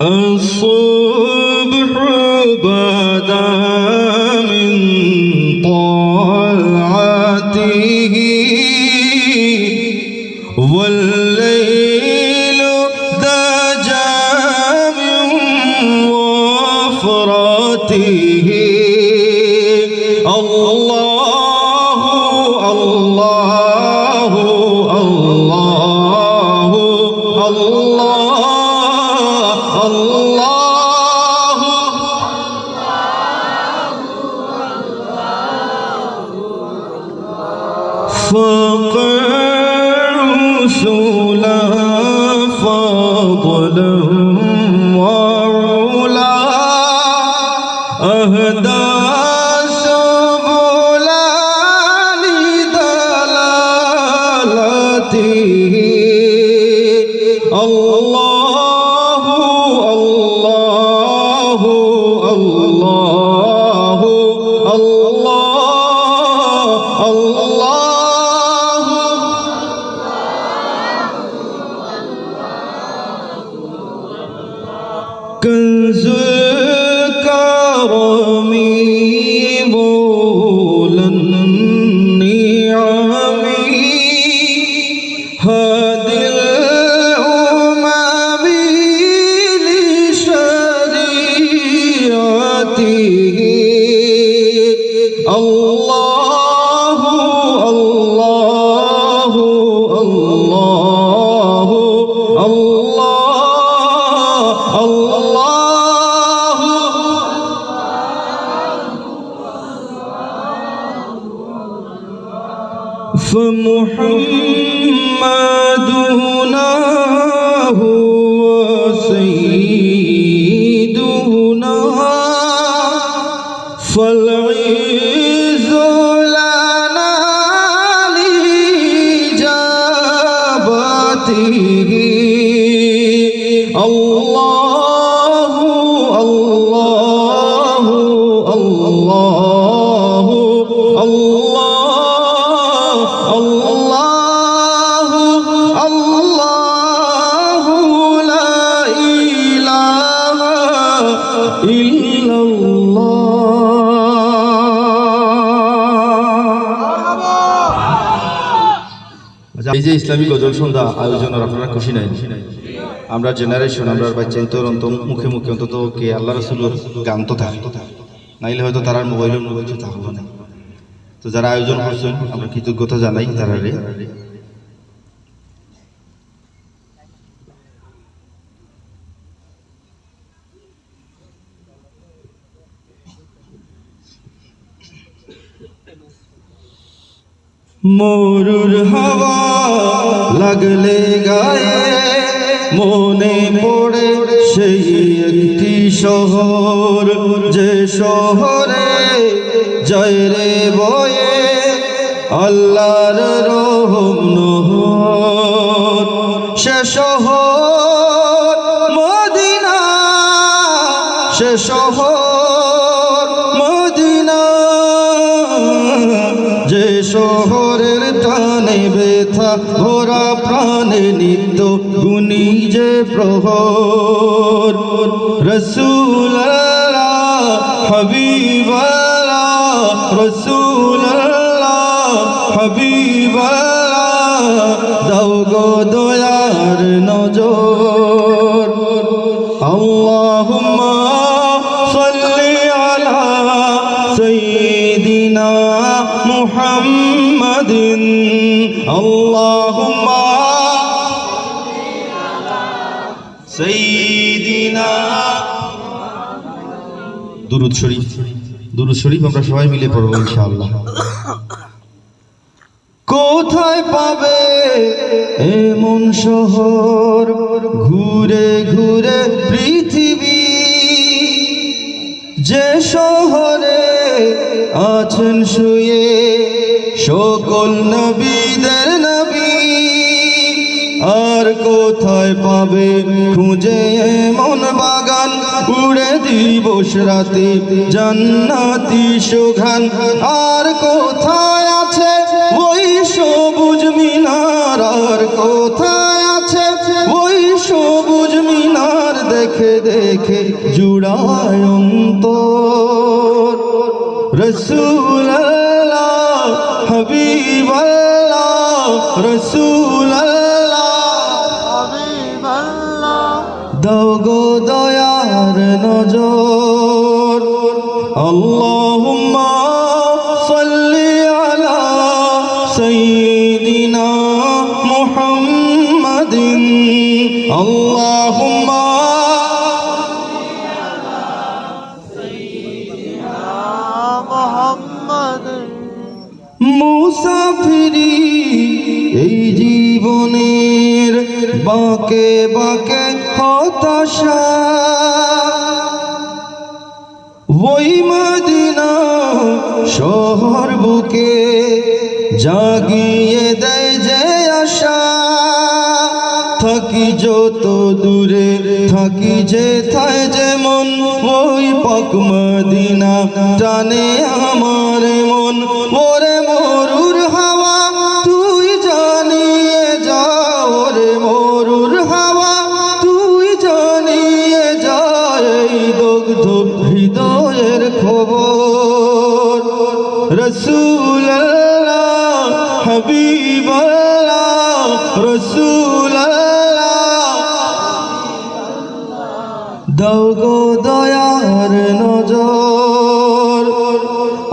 الصبح بدا من طلعته والليل دجى من وفرته فقر سلا فضلا وعلا. أهدى سبلا لدلالته. الله 跟随。فمحمدنا هو سيدنا فالعز لنا لإجابته. الله الله الله الله الله الله لا إله إلا الله এই যে ইসলামী গজল সন্ধ্যা আয়োজনের আপনারা খুশি নাই আমরা জেনারেশন আমরা বাচ্চাইন তোর অন্ত মুখে মুখে অন্তত কে আল্লাহ রসুলোর গান তো থাকে নাইলে হয়তো তার মোবাইলের মধ্যে কিছু থাকবো না তো যারা আয়োজন করছেন, আমরা কৃতজ্ঞতা জানাই তারা রে মরুর হাওয়া লাগলে গায়ে মনে পড়ে সেই একটি শহর। যে শহরে জয় রে বয়ে, আল্লাহর রহম নহর। সে মদিনা সে মদিনা। যে শহরের টানে ব্যথা, ভরা প্রাণে নিত্য গুণী যে প্রহর। রসুল হবিবালা রসুল্লাহ হবিবাল্লাহ দাও গো দয়ার নজর। আল্লাহুম্মা সাল্লি আলা সাইয়্যিদিনা মুহাম্মাদিন। আল্লাহুম্মা সাইয়্যিদিনা দুরুদ শরীফ। দুরুদ শরীফ আমরা সবাই মিলে পড়ব, ইনশাআল্লাহ। কোথায় পাবে এমন শহর ঘুরে ঘুরে পৃথিবী? যে শহরে আছেন শুয়ে সকল নবীদের নবী, আর কোথায় পাবে খুঁজে এমন উড়ে দিবস রাতে। জান্নাতি সুঘান আর কোথায় আছে? ওই সবুজ মিনার। আর কোথায় আছে? ওই সবুজ মিনার। দেখে দেখে জুড়ায় অন্তর। রসুল হবিব রসুল দগো দয়ার নজর। আল্লাহুম্মা সাল্লি আলা সাইয়্যিদিনা মুহাম্মাদিন। আল্লাহুম্মা মুসাফিরি এই জীবনের বাঁকে বাঁকে হতাশা। ওই মদিনা শহর বুকে জাগিয়ে দেয় যে আশা। থাকি যত দূরে, থাকি যে থাই যে মন ওই পাক মদিনা। টানে আমার মন, ওরে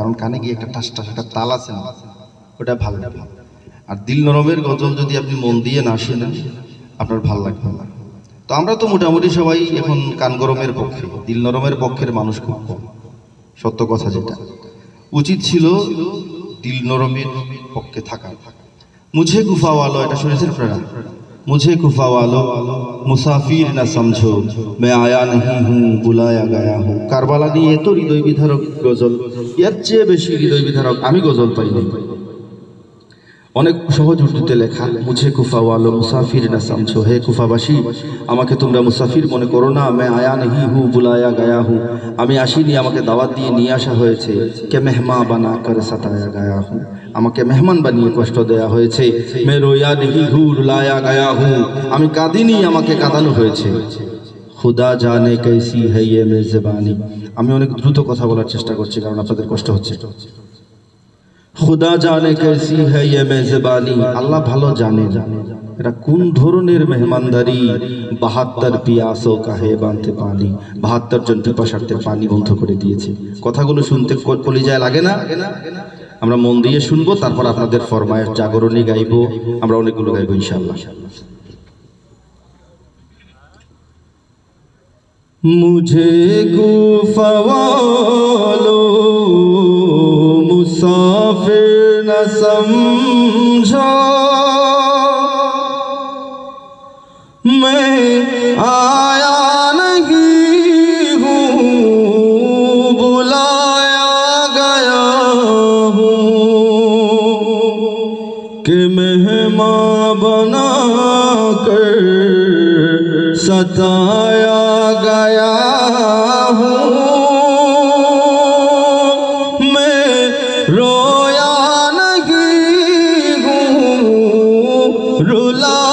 কারণ কানে গিয়ে একটা টাস টাস একটা তাল আছে না, ওটা ভালো লাগবে আর দিল নরমের গজল যদি আপনি মন দিয়ে না শোনেন, আপনার ভালো লাগবে না। তো আমরা তো মোটামুটি সবাই এখন কান গরমের পক্ষে, দিল নরমের পক্ষের মানুষ খুব কম, সত্য কথা যেটা। উচিত ছিল দিল নরমের পক্ষে থাকা। মুঝে গুফাওয়ালো, এটা শুনেছেন আপনারা? मुझे कुफा वालो মুসাফির না সমঝো मैं आया नहीं हूँ बुलाया गया हूँ কারবালা নিয়ে এত হৃদয় বিধারক গজল এর চেয়ে বেশি হৃদয় বিধারক আমি গজল পাইনি অনেক সহজ উর্দুতে লেখা মুঝে কুফা ওয়ালো মুসাফির না সমঝো হে কুফাবাসী আমাকে তোমরা মুসাফির মনে করো না মে আয়া নেহি হু বুলায়া গায়া হু আমি আসিনি আমাকে দাওয়াত দিয়ে নিয়ে আসা হয়েছে কে মেহমা বানা করে সাতায়া গায়া হু আমাকে মেহমান বানিয়ে কষ্ট দেয়া হয়েছে। মেরোয়া দেখি ঘুর লায়া গায়া হু। আমি কাঁদিনি, আমাকে কাঁদানো হয়েছে। খুদা জানে কেসি হে মেজবানি। আমি অনেক দ্রুত কথা বলার চেষ্টা করছি, কারণ আপনাদের কষ্ট হচ্ছে। খুদা জানে কেসি হ্যাঁ ইয়ে মেজবানি। আল্লাহ ভালো জানে। এটা কোন ধরনের মেহমানদারি? বাহাত্তর পিয়াস ও কাহে বাঁধতে পানি। বাহাত্তর জন পিপাসার্থে পানি বন্ধ করে দিয়েছে। কথাগুলো শুনতে কলিজায় লাগে না? আমরা মন দিয়ে শুনব, তারপর আপনাদের ফরমায়ের জাগরণে গাইব। আমরা অনেকগুলো গাইব ইনশাল্লাহ মুঝে গুফাওয়ালো समझो। मैं आया नहीं हूँ, बुलाया गया हूँ कि मेहमा बना कर सताया गया हूँ। Love.